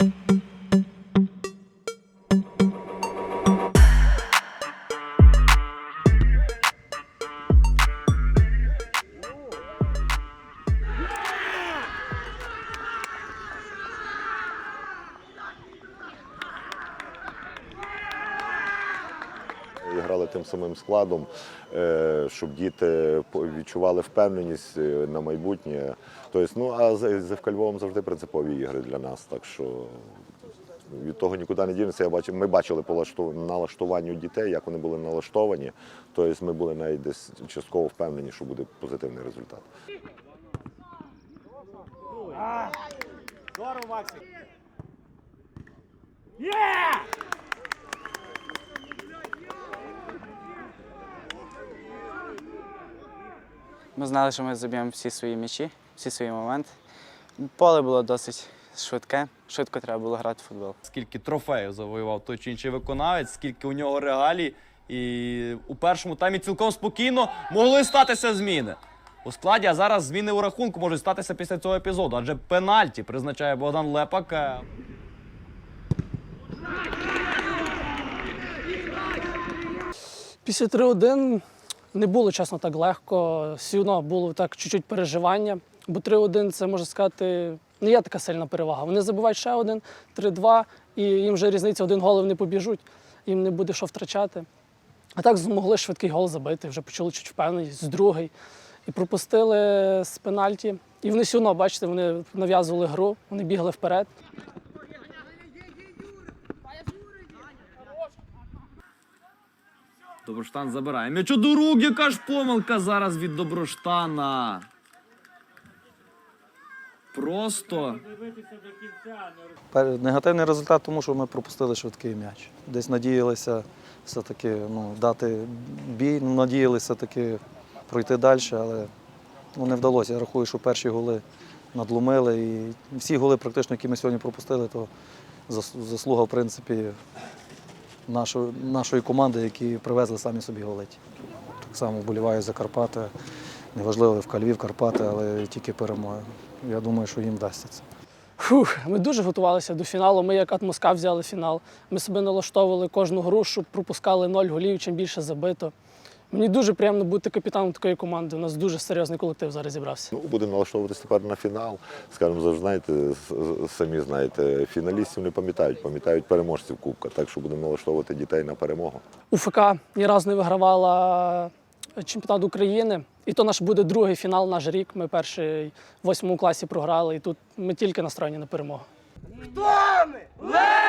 І грали тим самим складом, е, щоб діти відчували впевненість е, на майбутнє. Тобто, ну а з Львовом завжди принципові ігри для нас. Так що від того нікуди не дінемося. Я бачив, ми бачили по лашту- налаштуванню дітей, як вони були налаштовані. Тобто ми були навіть десь частково впевнені, що буде позитивний результат. Здорово, Максик. Ми знали, що ми заб'ємо всі свої м'ячі, всі свої моменти. Поле було досить швидке, швидко треба було грати в футбол. скільки трофеїв завоював той чи інший виконавець, скільки у нього регалій. І у першому таймі цілком спокійно могли статися зміни. У складі, а зараз зміни у рахунку можуть статися після цього епізоду, адже пенальті призначає Богдан Лепак. Після 3-1 не було, чесно, так легко. Все одно було так чуть-чуть переживання. Бо 3-1 це можна сказати, не є така сильна перевага. Вони забувають ще один, 3-2, і їм вже різниця один гол вони побіжуть, їм не буде що втрачати. А так змогли швидкий гол забити, вже почали чуть впевненість з другий. І пропустили з пенальті. І вони все одно, бачите, вони нав'язували гру, вони бігли вперед. Доброштан забирає. М'ячу до рук, яка ж помилка зараз від Доброштана. Просто Негативний результат, тому що ми пропустили швидкий м'яч. Десь надіялися все-таки ну, дати бій, надіялися все-таки пройти далі, але ну, не вдалося. Я рахую, що перші голи надломили. І всі голи, практично, які ми сьогодні пропустили, то заслуга, в принципі, нашої, нашої команди, які привезли самі собі голить. Так само вболіваю за Карпати. Неважливо, в Кальвів, Карпати, але тільки перемога. Я думаю, що їм вдасться це. Фух, ми дуже готувалися до фіналу. Ми як атмоска взяли фінал. Ми себе налаштовували кожну гру, щоб пропускали ноль голів, чим більше забито. Мені дуже приємно бути капітаном такої команди. У нас дуже серйозний колектив зараз зібрався. Ну, будемо налаштовуватися тепер на фінал. Скажімо, завжди знаєте, самі знаєте, фіналістів не пам'ятають, пам'ятають переможців Кубка. Так що будемо налаштовувати дітей на перемогу. УФК ні разу не вигравала чемпіонат України. І то наш буде другий фінал, наш рік. Ми перший в восьмому класі програли, і тут ми тільки настроєні на перемогу. Леви!